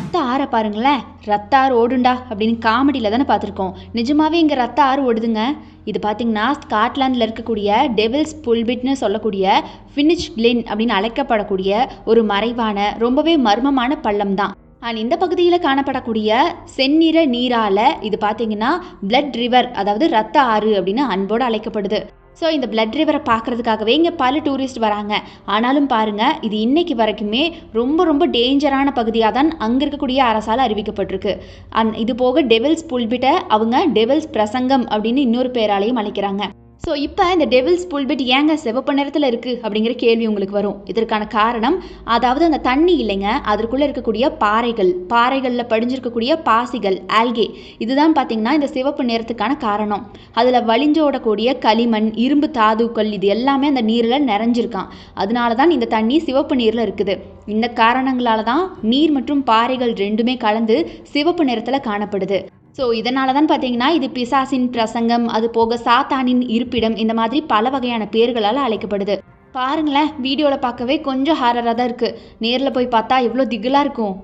ரத்த ஆற பாருங்களேன். ரத்த ஆறு ஓடுண்டா அப்படின்னு காமெடியில் தானே பார்த்துருக்கோம். நிஜமாவே இங்கே ரத்த ஆறு ஓடுதுங்க. இது பார்த்தீங்கன்னா ஸ்காட்லாண்டில் இருக்கக்கூடிய டெவில்ஸ் புல்பிட்னு சொல்லக்கூடிய ஃபினிஷ் கிளின் அப்படின்னு அழைக்கப்படக்கூடிய ஒரு மறைவான ரொம்பவே மர்மமான பள்ளம் தான். அண்ட் இந்த பகுதியில் காணப்படக்கூடிய செந்நிற நீரால இது பார்த்தீங்கன்னா பிளட் ரிவர் அதாவது ரத்த ஆறு அப்படின்னு அன்போடு அழைக்கப்படுது. ஸோ இந்த பிளட் ரிவரை பார்க்கறதுக்காகவே இங்கே பல டூரிஸ்ட் வராங்க. ஆனாலும் பாருங்கள் இது இன்னைக்கு வரைக்குமே ரொம்ப ரொம்ப டேஞ்சரான பகுதியாக தான் அங்கே இருக்கக்கூடிய அரசால் அறிவிக்கப்பட்டிருக்கு. அண்ட் இது போக டெவில்ஸ் புல்பிட்ட அவங்க டெவில்ஸ் பிரசங்கம் அப்படின்னு இன்னொரு பேராலையும் அழைக்கிறாங்க. ஸோ இப்போ இந்த டெவில்ஸ் புல்பிட் ஏங்க சிவப்பு நிறத்தில் இருக்குது அப்படிங்கிற கேள்வி உங்களுக்கு வரும். இதற்கான காரணம் அதாவது அந்த தண்ணி இல்லைங்க அதற்குள்ளே இருக்கக்கூடிய பாறைகள் பாறைகளில் படிஞ்சிருக்கக்கூடிய பாசிகள் ஆல்கே இதுதான் பார்த்தீங்கன்னா இந்த சிவப்பு நிறத்துக்கான காரணம். அதில் வழிஞ்சோடக்கூடிய களிமண் இரும்பு தாதுக்கள் இது எல்லாமே அந்த நீரில் நிறைஞ்சிருக்கான். அதனால தான் இந்த தண்ணி சிவப்பு நீரில் இருக்குது. இந்த காரணங்களால தான் நீர் மற்றும் பாறைகள் ரெண்டுமே கலந்து சிவப்பு நிறத்தில் காணப்படுது. ஸோ இதனால தான் பார்த்தீங்கன்னா இது பிசாசின் பிரசங்கம் அது போக சாத்தானின் இருப்பிடம் இந்த மாதிரி பல வகையான பேர்களால் அழைக்கப்படுது. பாருங்களேன் வீடியோவில் பார்க்கவே கொஞ்சம் ஹாரராக தான் இருக்குது நேரில் போய் பார்த்தா எவ்வளோ திகிலாக இருக்கும்.